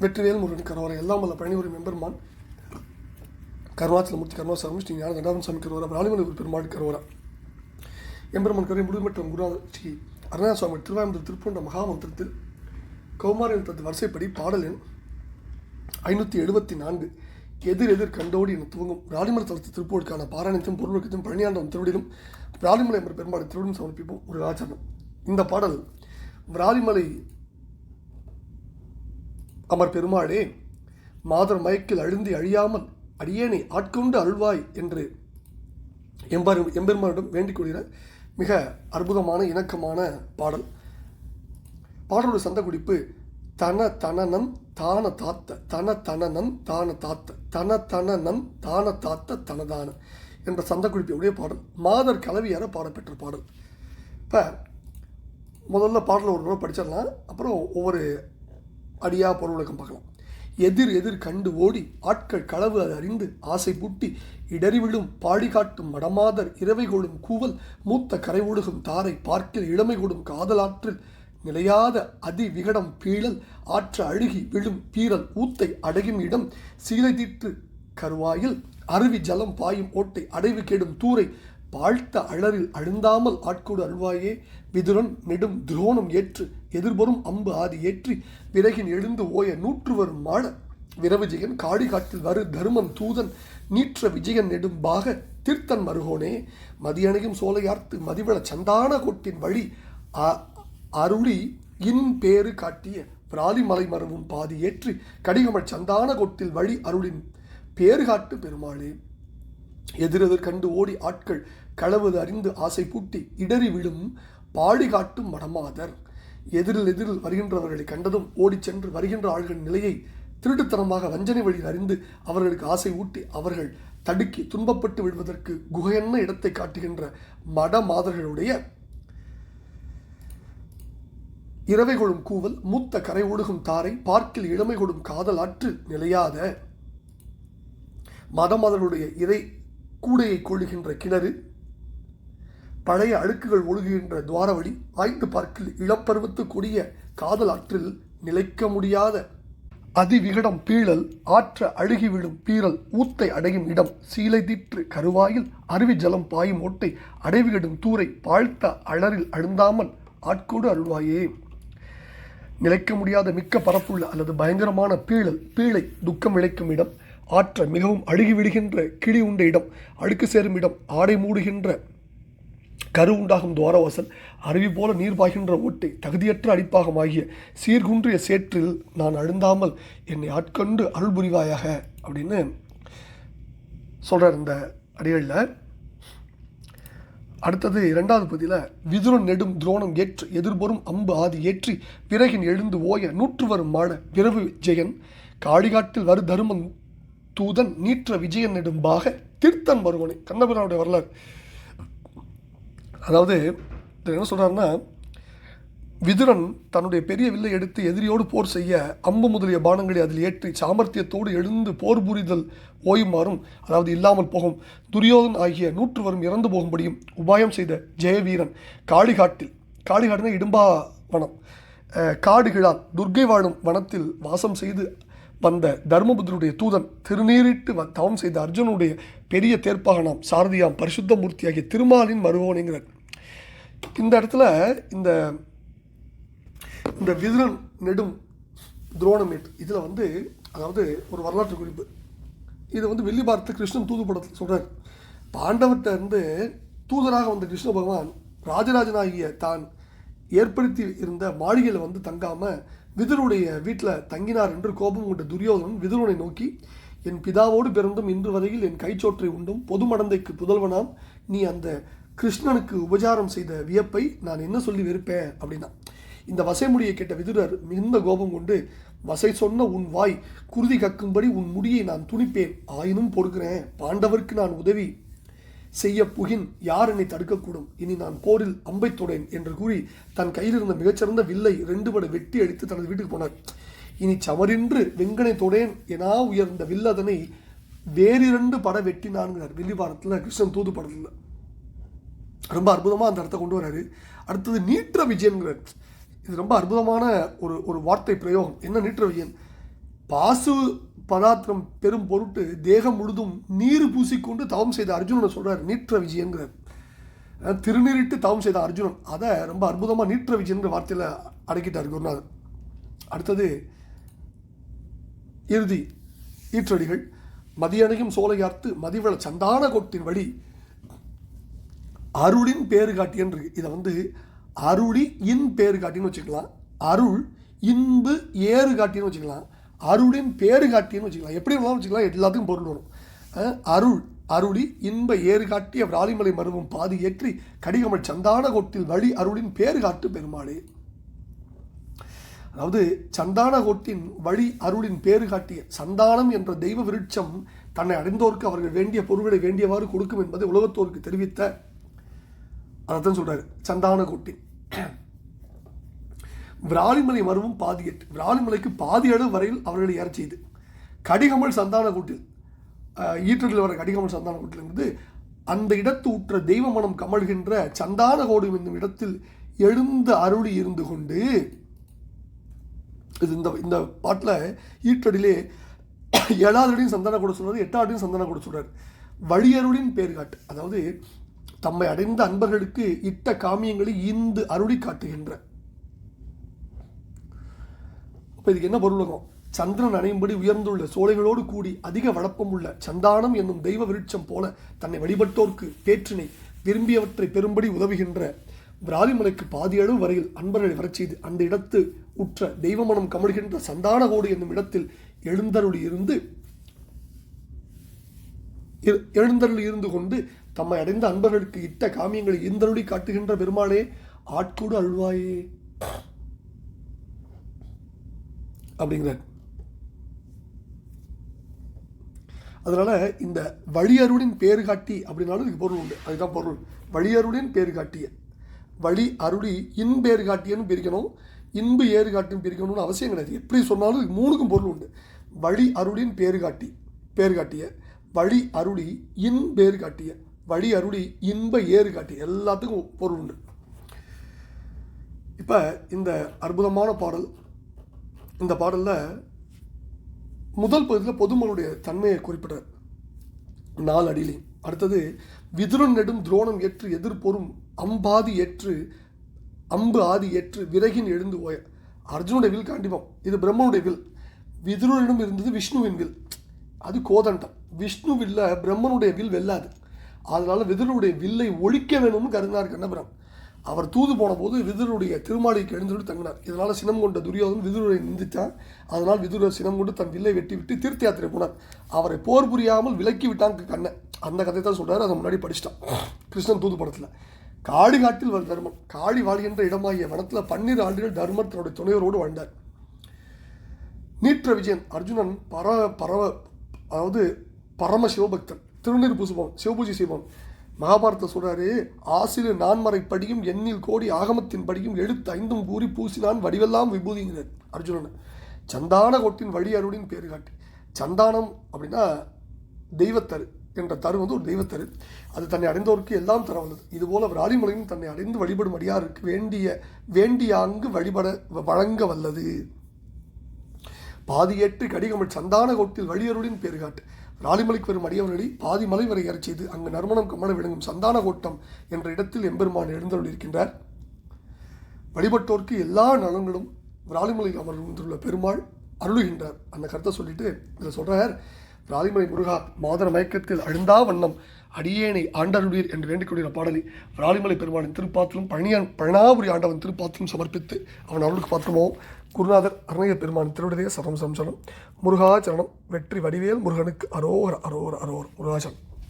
வெற்றிவேல் முருகன் கரோரை எல்லாம் வல்ல பழனிபுரி மெம்பர்மான். கருணாச்சலமூர்த்தி கருணாசாமி ஸ்ரீ ஞான தண்டாவன் சாமி கருவரா ராணிமலை ஒரு பெருமாள் கருவரா. எம்பெருமான் கருவி முழுமற்றம் குரு ஸ்ரீ அருணா சுவாமி திருப்பூண்ட மகாமந்திரத்தில் கௌமாரின் தத்து வரிசைப்படி பாடல் எண் ஐநூற்றி எழுபத்தி நான்கு எதிர் எதிர் கண்டோடி என துவங்கும். ராணிமலை தளத்து திருப்பூருக்கான பாராயணத்தையும் பொருளுக்கத்தையும் பழனியாண்டவன் திருவடியிலும் ராணிமலை என்ற பெருமாள் திருவடியும் சமர்ப்பிப்போம். ஒரு ஆச்சாரம். இந்த பாடல் விராலிமலை அமர் பெருமாளே மாதர் மயக்கில் அழுந்தி அழியாமல் அடியேனை ஆட்கொண்டு அருள்வாய் என்று எம்பெரு எம்பெருமானிடம் வேண்டிக் கொள்கிற மிக அற்புதமான இணக்கமான பாடல். பாடலோட சந்த குடிப்பு தன தனனம் தான தாத்த தன தனனம் தான தாத்த தன தனனம் தான தாத்த தனதான என்ற சந்த குறிப்புடைய பாடல். மாதர் கலவியார பாடப்பெற்ற பாடல். இப்போ முதல்ல பாடல் ஒரு தடவை படிச்சிடலாம். அப்புறம் ஒவ்வொரு அடியா பொருளுக்கம் பார்க்கலாம். எதிர் எதிர் கண்டு ஓடி ஆட்கள் களவு அது அறிந்து ஆசை பூட்டி இடறிவிடும் பாடி காட்டும் மடமாதர் இரவை கொடும் கூவல் மூத்த கரை ஒழுகும் தாரை பார்க்கில் இளமை கொடும் காதலாற்றில் நிலையாத அதி விகடம் பீழல் ஆற்ற அழுகி விழும் பீரல் ஊத்தை அடையும் இடம் சீலை தீற்று கருவாயில் அருவி ஜலம் பாயும் ஓட்டை அடைவு கெடும் தூரை வாழ்த்த அழறில் அழுந்தாமல் ஆட்கூடு அல்வாயே. விதுரன் நெடும் துரோணம் ஏற்று எதிர்வரும் அம்பு ஆதி ஏற்றி விறகின் எழுந்து ஓய நூற்று வரும் மாட விரவிஜயன் காடி காட்டில் வரு தருமன் தூதன் நீற்ற விஜயன் நெடும் பாக தீர்த்தன் மருகோனே. மதியணையும் சோலையார்த்து மதிவள சந்தான கோட்டின் வழி அ- அருளி இன் பேறு காட்டிய பிராலிமலை மரவும் பாதி ஏற்றி கடிகமழ் சந்தான கொட்டில் வழி அருளின் பேறு காட்டு பெருமாளே. எதிரெதிர் கண்டு ஓடி ஆட்கள் களவது அறிந்து ஆசை பூட்டி இடறி விழும் பாடி காட்டும் மடமாதர். எதிரில் எதிரில் வருகின்றவர்களை கண்டதும் ஓடிச் சென்று வருகின்ற ஆள்களின் நிலையை திருட்டுத்தனமாக வஞ்சனை வழியில் அறிந்து அவர்களுக்கு ஆசை ஊட்டி அவர்கள் தடுக்கி துன்பப்பட்டு விடுவதற்கு குகையென்ன இடத்தை காட்டுகின்ற மடமாதர்களுடைய இரவை கொடும் கூவல் மூத்த கரை ஒழுகும் தாரை பார்க்கில் இளமை கொடும் காதல் ஆற்று நிலையாத மதமதனுடைய இறை கூடையை கொள்ளுகின்ற கிணறு பழைய அழுக்குகள் ஒழுகுகின்ற துவாரவழி ஆய்ந்து பார்க்கில் இளப்பருவத்து கொடிய காதல் ஆற்றில் நிலைக்க முடியாத அதிவிகடம் பீழல் ஆற்ற அழுகி விழும் பீரல் ஊத்தை அடையும் இடம் சீலை தீற்று கருவாயில் அருவி ஜலம் பாயும் ஓட்டை அடைவிடும் தூரை பாழ்த்த அழறில் அழுந்தாமல் ஆட்கோடு அருள்வாயே. நிலைக்க முடியாத மிக்க பரப்புள்ள அல்லது பயங்கரமான பீழல் பீழை துக்கம் விளைக்கும் இடம் ஆற்ற மிகவும் அழுகி விடுகின்ற கிளி உண்ட இடம் அழுக்கு சேரும் இடம் ஆடை மூடுகின்ற கரு உண்டாகும் துவாரவாசல் அருவி போல நீர் பாய்கின்ற ஓட்டை தகுதியற்ற அடிப்பாகமாகிய சீர்குன்றிய சேற்றில் நான் அழுந்தாமல் என்னை ஆட்கொண்டு அருள் புரிவாயாக அப்படின்னு சொல்கிறார் இந்த அடிகளில். அடுத்தது இரண்டாவது பதியில் விதுரன் நெடும் துரோணம் ஏற்று எதிர்பொறும் அம்பு ஆதி ஏற்றி பிறகின் எழுந்து ஓய நூற்று வரும் மாட விரவு ஜெயன் காடிகாட்டில் வரு தருமன் தூதன் நீற்ற விஜயன் நெடும்பாக தீர்த்தன் வருவனை கண்ணபிரானுடைய வரலாறு. அதாவது என்ன சொல்கிறாருன்னா விதுரன் தன்னுடைய பெரிய வில்லை எடுத்து எதிரியோடு போர் செய்ய அம்பு முதலிய பானங்களை அதில் ஏற்றி சாமர்த்தியத்தோடு எழுந்து போர் புரிதல் ஓயுமாறும் அதாவது இல்லாமல் போகும் துரியோதன் ஆகிய நூற்று வரும் இறந்து போகும்படியும் உபாயம் செய்த ஜெயவீரன் காளிகாட்டில் காளிகாட்டினா இடும்பா வனம். காடுகிழான் துர்கை வாழும் வனத்தில் வாசம் செய்து வந்த தர்மபுத்தருடைய தூதன் திருநீரிட்டு வ- தவம் செய்த அர்ஜுனுடைய பெரிய தேர்ப்பாகனாம் சாரதியாம் பரிசுத்த மூர்த்தி திருமாலின் மருவோனுங்கிறார் இந்த இடத்துல இந்த இந்த விதுரன் நெடும் துரோணமேட் இதில் வந்து அதாவது ஒரு வரலாற்று குறிப்பு. இது வந்து வெள்ளி பார்த்து கிருஷ்ணன் தூது படத்தில் சொல்கிறார் பாண்டவர்கிட்ட இருந்து தூதராக வந்த கிருஷ்ண பகவான் ராஜராஜனாகிய தான் ஏற்படுத்தி இருந்த மாளிகையில் வந்து தங்காமல் விதுருடைய வீட்டில் தங்கினார் என்று கோபம் கொண்ட துரியோதனன் விதுரனை நோக்கி என் பிதாவோடு பிறந்தும் இன்று வரையில் என் கைச்சோற்றை உண்டும். பொது மடந்தைக்கு புதல்வனாம். நீ அந்த கிருஷ்ணனுக்கு உபச்சாரம் செய்த வியப்பை நான் என்ன சொல்லி வெறுப்பேன்? அப்படின்னா இந்த வசைமுடியை கேட்ட விதுரர் மிகுந்த கோபம் கொண்டு வசை சொன்ன உன் வாய் குருதி கக்கும்படி உன் முடியை நான் துணிப்பேன். ஆயினும் பொறுக்கிறேன். பாண்டவருக்கு நான் உதவி. செய்ய புகின் யார் என்னை தடுக்கக்கூடும்? இனி நான் போரில் அம்பை தொடேன் என்று கூறி தன் கையில் இருந்த மிகச்சிறந்த வில்லை ரெண்டு பட வெட்டி அடித்து தனது வீட்டுக்கு போனார். இனி சமரின்று வெங்கனை தொடேன் எனா உயர்ந்த வில்லதனை வேறிரண்டு பட வெட்டினான்கிறார். வில்லிபாரத்தில் கிருஷ்ணன் தூது படத்தில் ரொம்ப அற்புதமாக அந்த இடத்த கொண்டு வராரு. அடுத்தது நீற்ற விஜயன்கிறார் இது ரொம்ப அற்புதமான ஒரு ஒரு வார்த்தை பிரயோகம். என்ன நீற்ற விஜயன் பாசு பதார்த்தம் பெரும் பொருட்டு தேகம் முழுதும் நீர் பூசிக்கொண்டு தவம் செய்த அர்ஜுனனை சொல்கிறார் நீற்ற விஜயங்கிறார் திருநீரிட்டு தவம் செய்த அர்ஜுனன். அதை ரொம்ப அற்புதமாக நீற்ற விஜயங்கிற வார்த்தையில் அடக்கிட்டார் குருநாதர். அடுத்தது இறுதி ஈற்றடிகள். மதியணையும் சோலையார்த்து மதிவள சந்தான கொட்டின் வழி அருளின் பேறு காட்டியன்று இதை வந்து அருளி இன் பேரு காட்டின்னு வச்சுக்கலாம். அருள் இன்பு ஏறு காட்டின்னு வச்சுக்கலாம். அருளின் பேறு காட்டின்னு வச்சுக்கலாம். எப்படி இருந்தாலும் வச்சுக்கலாம். எல்லாத்துக்கும் பொருள் வரும். அருள் அருளி இன்ப ஏறு காட்டிய விராலிமலை மருவும் பாதி ஏற்றி கடிகமல் சந்தான கோட்டில் வழி அருளின் பேறு காட்டு பெருமாளே. அதாவது சந்தான கோட்டின் வழி அருளின் பேறு காட்டிய சந்தானம் என்ற தெய்வ விருட்சம் தன்னை அடைந்தோருக்கு அவர்கள் வேண்டிய பொருள்களை வேண்டியவாறு கொடுக்கும் என்பதை உலகத்தோருக்கு தெரிவித்த அதைத்தான் சொல்கிறார் சந்தான கோட்டின் விராலிமலை மருவும் பாதி எட்டு. விராலிமலைக்கு பாதி அளவு வரையில் அவர்களை ஏற செய்து. கடிகமல் சந்தான கூட்டில் அஹ், வர கடிகமல் சந்தான கூட்டிலிருந்து அந்த இடத்து உற்ற தெய்வ மனம் கமழ்கின்ற சந்தான கோடு என்னும் இடத்தில் எழுந்த அருளி இருந்து கொண்டு இது இந்த இந்த பாட்டில் ஈற்றடிலே ஏழாவது அடியும் சந்தான கூட சொல்கிறார் எட்டாவது சந்தான கூட சொல்கிறார் வழியருளின் பேர் காட்டு அதாவது தம்மை அடைந்த அன்பர்களுக்கு இட்ட காமியங்களை ஈந்து அருளி காட்டுகின்ற இப்போ இதுக்கு என்ன பொருள் இருக்கும் சந்திரன் அணையும்படி உயர்ந்துள்ள சோலைகளோடு கூடி அதிக வளப்பம் உள்ள சந்தானம் என்னும் தெய்வ விருட்சம் போல தன்னை வழிபட்டோர்க்கு பேற்றினை விரும்பியவற்றை பெரும்படி உதவுகின்ற விராலிமலைக்கு பாதியளவு வரையில் அன்பர்களை வரச் செய்து அந்த இடத்து உற்ற தெய்வமனம் கமழ்கின்ற சந்தானகோடு என்னும் இடத்தில் எழுந்தருளி இருந்து இரு- எழுந்தருளி இருந்து கொண்டு தம்மை அடைந்த அன்பர்களுக்கு இட்ட காமியங்களை இந்தருளி காட்டுகின்ற பெருமாளே ஆட்கூடு அழுவாயே அப்படிங்கிறார் அதனால் இந்த வழியருளின் பேறு காட்டி அப்படின்னாலும் இதுக்கு பொருள் உண்டு. அதுதான் பொருள். வழியருளின் பேறு காட்டிய. வழி அருளி இன்பேறு காட்டியன்னு பிரிக்கணும். இன்பு ஏறு காட்டின்னு பிரிக்கணும்னு அவசியம் கிடையாது. எப்படி சொன்னாலும் இதுக்கு மூணுக்கும் பொருள் உண்டு. வழி அருளின் பேறு காட்டி பேறு காட்டிய. வழி அருளி இன் காட்டிய. வழி அருளி இன்ப ஏறு காட்டிய. எல்லாத்துக்கும் பொருள் உண்டு. இப்போ இந்த அற்புதமான பாடல் இந்த பாடலில் முதல் பகுதியில் பொதுமனுடைய தன்மையை குறிப்பிட்டார் நாலு அடியிலே அடுத்தது விதுரன் நெடும் துரோணம் ஏற்று எதிர்பொறும் அம்பாதி ஏற்று அம்பு ஆதி ஏற்று விறகின் எழுந்து ஓய. அர்ஜுனுடைய வில் காண்டிபம் இது பிரம்மனுடைய வில். விதுரனிடம் இருந்தது விஷ்ணுவின் வில். அது கோதண்டம். விஷ்ணு வில்ல பிரம்மனுடைய வில் வெல்லாது. அதனால விதுரனுடைய வில்லை ஒழிக்க வேணும்னு கருதினார் கண்ணபுரம். அவர் தூது போன போது விதுரனுடைய திருமாளிக்கு எழுந்துட்டு தங்கினார். இதனால் சினம் கொண்ட துரியோதன் விதுரை நிந்தித்தான். அதனால் விதுரர் சினம் கொண்டு தன் வில்லை வெட்டி விட்டு தீர்த்த யாத்திரை போனார். அவரை போர் புரியாமல் விலக்கி விட்டாங்க கண்ணை அந்த கதை தான் சொல்கிறார் அதை முன்னாடி படிச்சிட்டான். கிருஷ்ணன் தூது படத்தில். காடி காட்டில் வந்த தர்மம் காடி வாழ்கின்ற இடமாகிய வனத்தில் பன்னிரு ஆண்டுகள் தர்மர் தன்னுடைய துணையோரோடு வாழ்ந்தார். நீற்ற விஜயன் அர்ஜுனன் பர பரவ அதாவது பரம சிவபக்தன் திருநீர் பூசுபவன் சிவபூஜை செய்பவன். மகாபாரத சொல்கிறாரு ஆசிரியர் நான்மறை படியும் எண்ணில் கோடி ஆகமத்தின் படியும் எழுத்து ஐந்தும் கூறி பூசினான் வடிவெல்லாம் விபூதிங்கிறார் அர்ஜுனன் சந்தான கொட்டின் வழி அருளின் பேர் காட்டி. சந்தானம் அப்படின்னா தெய்வத்தரு என்ற தரு வந்து ஒரு தெய்வத்தரு. அது தன்னை அடைந்தோருக்கு எல்லாம் தர வல்லது. இதுபோல் விராலிமலையும் தன்னை அடைந்து வழிபடும் அடியாருக்கு வேண்டிய வேண்டிய அங்கு வழிபட வழங்க வல்லது. பாதியேற்று கடிகமிழ் சந்தான கோட்டில் வழியருளின் பேருகாட்டு ராலிமலைக்கு வரும் அடியவனடி பாதி மலை வரை ஏறச் செய்து அங்கு நறுமணம் கமல விளங்கும் சந்தான கோட்டம் என்ற இடத்தில் எம்பெருமான் எழுந்தருளிருக்கின்றார் வழிபட்டோர்க்கு எல்லா நலன்களும் ராலிமலையில் அமர்ந்துள்ள பெருமாள் அருளுகின்றார். அந்த கருத்தை சொல்லிட்டு இதில் சொல்கிறார் ராலிமலை முருகா மாதர மயக்கத்தில் அழுந்தா வண்ணம் அடியேனை ஆண்டருளீர் என்று வேண்டிக் பாடலை ராலிமலை பெருமாளின் திருப்பாத்திரம் பழனியான் பழனாபுரி ஆண்டவன் திருப்பாத்திரம் சமர்ப்பித்து அவன் அருளுக்கு பாத்திரமாகவும் குருநாதர் அருணைய பெருமான் திருவிடதே சரம் சம்சனம் முருகாச்சரணம் வெற்றி வடிவேல் முருகனுக்கு அரோகர அரோகர அரோகர் முருகாச்சரணம்